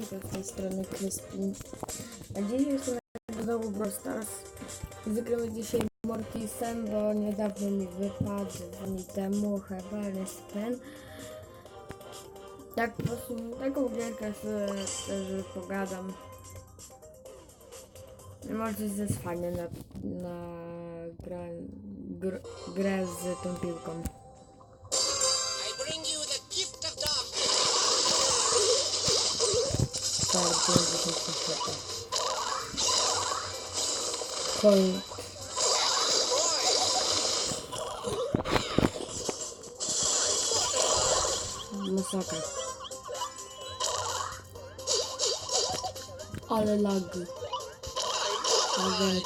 Z tej strony Crispin. A dzisiaj jestem na znowu Brawl Stars. Zagramy dzisiaj Mortisem, bo niedawno mi wypadł, dni temu chyba, ten. Tak po prostu taką gierkę sobie pogadam. Mortis jest fajny na, na gra, gr, grę z tą piłką. Foi. massacre olha lagi. Agora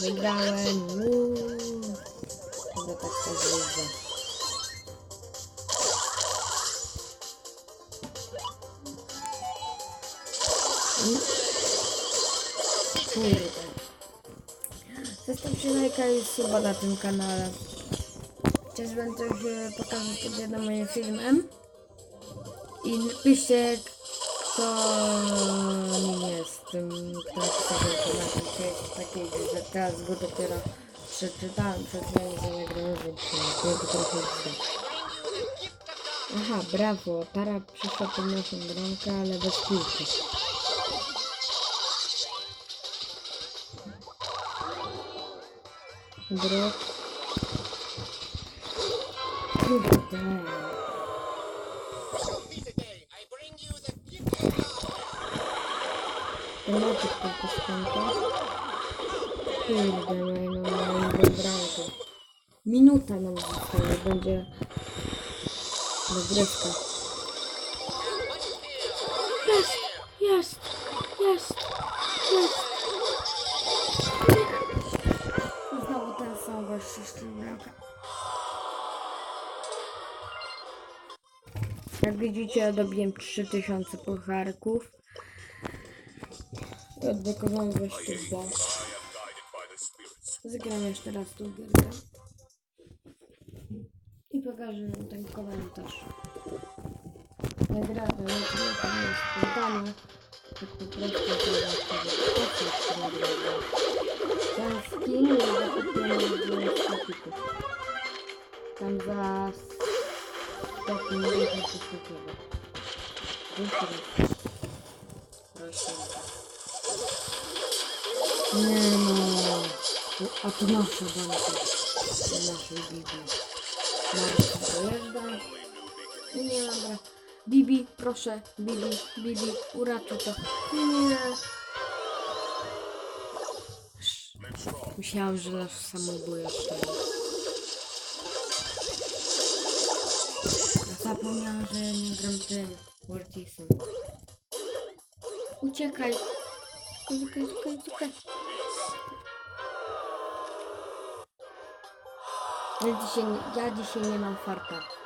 Wygrałem. Uuu. Chyba tak to wyjdzie. Zostawcie lajka i suba na tym kanale. Też będę się pokazać pod jednym moim filmem. I napiszcie, kto nim jest tym, kto napisał ten na tym takiej, że teraz go dopiero przeczytałem, przed chwilą nie nagrałem, nie go trochę. Aha, brawo, Tara przyszła pod naszą bramkę, ale bez piłki. Of darkness. Tematyk tylko skończę. Kurde, no i no, no i do bramki. Minuta nam zostaje, będzie dogrywka. Jest, jest, jest, jest. Jak widzicie, dobiłem 3000 pucharków. Odblokowałem wreszcie bo. Zagram jeszcze raz tą gierkę. I pokażę wam ten komentarz. Nagrada, nie to jest jest po co nagrada. Ten skin jest zakupiony w sklepiku. Tam za 150 coś takiego. Raz. Proszę. Nie no. A to nasza banka. Naszej Bibi. Marka dojeżdża. Nie dobra. Bibi, proszę. Bibi, Bibi, uratuj to. Nie. Myślałam, że nasz samobójesz. Zapomniałam, że nie gram tym Mortisem. Uciekaj. Uciekaj, uciekaj, uciekaj. Ja dzisiaj, ja dzisiaj nie mam farta.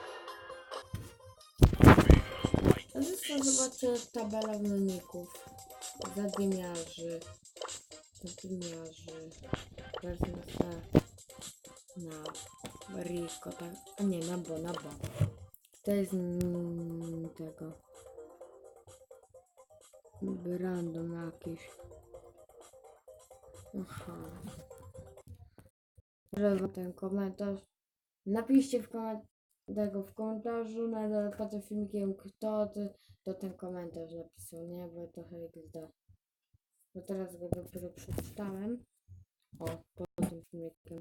Zresztą zobaczę tabelę wyników. Zadymiarzy. Zadymiarzy. Wersja na Rico, tak? A nie, na Bo, na Bo. To jest mm, tego. Random jakiś. Aha. Żeby ten komentarz. Napiszcie w komentarzu tego w komentarzu na pod tym filmikiem kto ty, to ten komentarz napisał, nie? Bo to XD. Bo teraz go dopiero przeczytałem. O, pod tym filmikiem.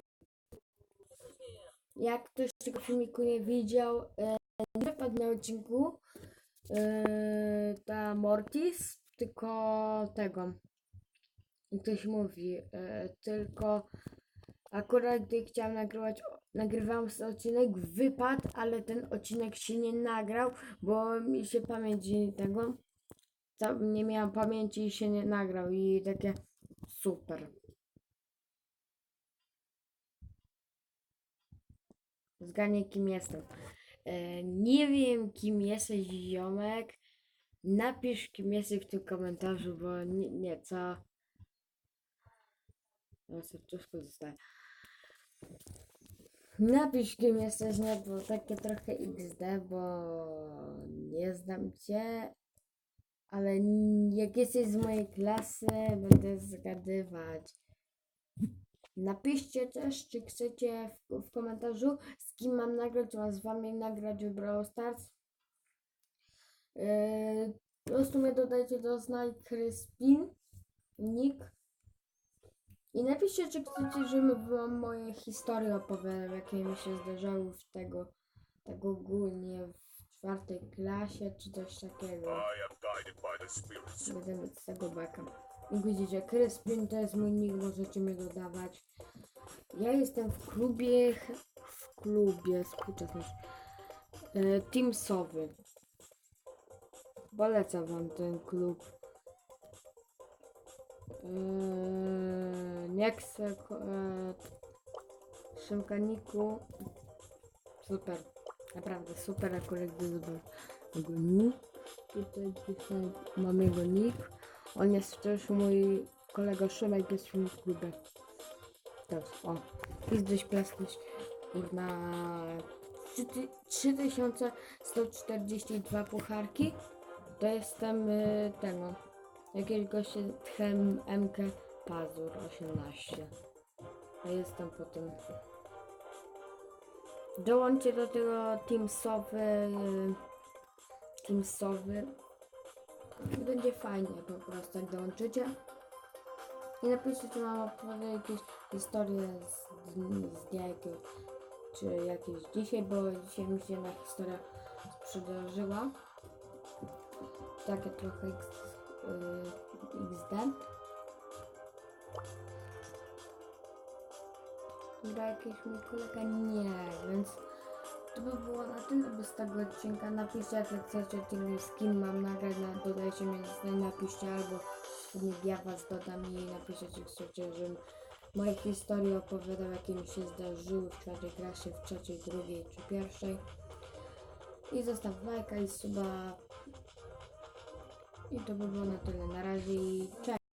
Jak ktoś tego filmiku nie widział, e, nie wypadł na odcinku e, ta Mortis, tylko tego. Ktoś mówi, e, tylko akurat gdy chciałam nagrywać, nagrywałam ten odcinek, wypadł, ale ten odcinek się nie nagrał, bo mi się pamięć tego, ca- nie miałam pamięci i się nie nagrał i takie super. Zgadnij kim jestem. E, nie wiem kim jesteś ziomek. Napisz kim jesteś w tym komentarzu, bo nie, nie co. No serduszko zostaje. Napisz kim jesteś, nie, bo takie trochę XD, bo nie znam cię, ale jak jesteś z mojej klasy, będę zgadywać. Napiszcie też, czy chcecie w, w komentarzu, z kim mam nagrać, czy mam z wami nagrać w Brawl Stars. Yy, po prostu mnie dodajcie do Znaj Crispin, nick. I napiszcie, czy chcecie, żebym wam moje historie opowiadał, jakie mi się zdarzały w tego, tak ogólnie w czwartej klasie, czy coś takiego. I. Będę mieć z tego beka. Jak widzicie, Kryspin to jest mój nick, możecie mnie dodawać. Ja jestem w klubie, w klubie, współczesność, e, Team Sowy. Polecam wam ten klub. Ko- e, Szymkaniku. Super. Naprawdę super akurat jego nick. Tutaj mam jego nick. On jest też mój kolega Szymek jest tym klubie. Teraz, o. Pizdyś plastyś. Kurna. 3142 pucharki. To jestem y, tego. Jakiegoś tchem MK Pazur 18. A jestem po tym. Dołączcie do tego Teamsowy. Teamsowy. Będzie fajnie po prostu jak dołączycie. I napiszcie, czy mam opowiedzieć jakieś historie z, z dnia jakiegoś, czy jakieś dzisiaj, bo dzisiaj mi się jedna historia przydarzyła. Takie trochę XD. Gra jakiś mój kolega? Nie, więc to by było na tyle bez tego odcinka. Napiszcie jak chcecie odcinek z kim mam nagrać, na- dodajcie mnie na napiszcie albo ja was dodam i napiszcie czy chcecie, żebym moje historie opowiadał jakie mi się zdarzyły w czwartej klasie, w trzeciej, drugiej czy pierwszej. I zostaw lajka i suba. I to by było na tyle. Na razie i cześć.